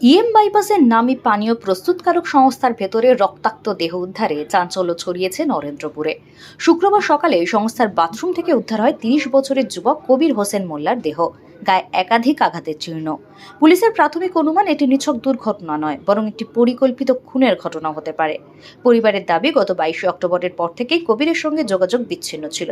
EM বাইপাসের নামে পানীয় প্রস্তুতকারক সংস্থার ভেতরে রক্তাক্ত দেহ উদ্ধারে চাঞ্চল্য ছড়িয়েছে নরেন্দ্রপুরে। শুক্রবার সকালে সংস্থার বাথরুম থেকে উদ্ধার হয় তিরিশ বছরের যুবক কবির হোসেন মোল্লার দেহ। গায়ে একাধিক আঘাতের চিহ্ন। পুলিশের প্রাথমিক অনুমান এটি নিছক দুর্ঘটনা নয়, বরং একটি পরিকল্পিত খুনের ঘটনা হতে পারে। পরিবারের দাবি, গত বাইশে অক্টোবরের পর থেকেই কবিরের সঙ্গে যোগাযোগ বিচ্ছিন্ন ছিল।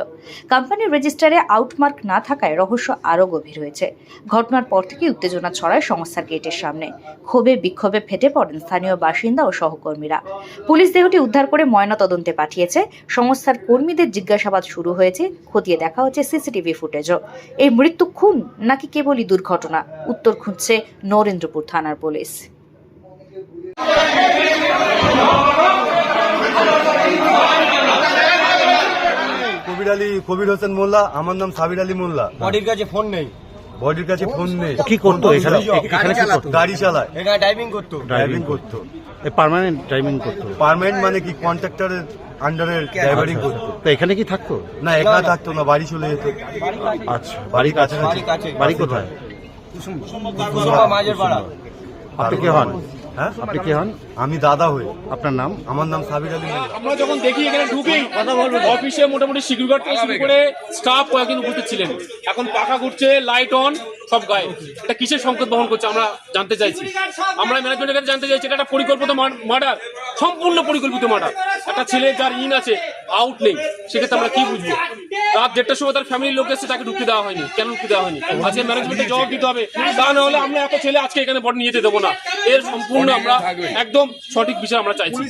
কোম্পানির রেজিস্টারে আউটমার্ক না থাকায় রহস্য আরও গভীর হয়েছে। ঘটনার পর থেকেই উত্তেজনা ছড়ায় সংস্থার গেটের সামনে। ক্ষোভে বিক্ষোভে ফেটে পড়েন স্থানীয় বাসিন্দা ও সহকর্মীরা। পুলিশ দেহটি উদ্ধার করে ময়নাতদন্তে পাঠিয়েছে। সংস্থার কর্মীদের জিজ্ঞাসাবাদ শুরু হয়েছে, খতিয়ে দেখা হচ্ছে সিসিটিভি ফুটেজও। এই মৃত্যু খুন নাকি কেবলই দুর্ঘটনা? উত্তর খুঁজছে নরেন্দ্রপুর থানার পুলিশ। কবির আলী কবির হোসেন মোল্লা আমার নাম সাবির আলী মোল্লা। বডির কাছে ফোন নেই। বডির কাছে ফোন নেই। কি করতো এখানে? গাড়ি চালায়। এখানে ড্রাইভিং করতো। ড্রাইভিং করতো। পার্মানেন্ট ড্রাইভিং করতো। পারমানেন্ট মানে কি? কন্ট্রাক্টরের আন্ডারে ড্রাইভারিং করতো। তো এখানে কি থাকতো? না একা থাকতো না বাড়ি চলে যেত। আচ্ছা বাড়ির কাছাকাছি বাড়ি কাছে বাড়ি কোথায়? আপনি কে হন? হ্যাঁ? আপনি কে হন? আমি দাদা হই। আপনার নাম? আমার নাম সাবির আলী আমরা যখন দেখি এখানে ঢুকেই অফিসে মোটামুটি সিকিউরিটি গার্ড থেকে শুরু করে স্টাফ কয়েকদিন উপস্থিত ছিলেন। এখন পাখা ঘুরছে লাইট অন সব গায়ে। এটা কিসের সংকেত বহন করছে আমরা জানতে চাইছি? আমরা ম্যানেজমেন্টের কাছে জানতে চাইছি এটা একটা পরিকল্পিত মার্ডার সম্পূর্ণ পরিকল্পিত মার্ডার একটা ছেলে যার ইন আছে আউট নেই সেক্ষেত্রে আমরা কি বুঝব? রাত দেড়টার সময় তার ফ্যামিলির লোক এসে তাকে ঢুকতে দেওয়া হয়নি। কেন ঢুকতে দেওয়া হয়নি? আজকে ম্যানেজমেন্টে জবাব দিতে হবে। তা না হলে আমরা এত ছেলে আজকে এখানে বড় নিয়ে যেতে দেবো না। এর সম্পূর্ণ আমরা একদম সঠিক বিষয় আমরা চাইছি।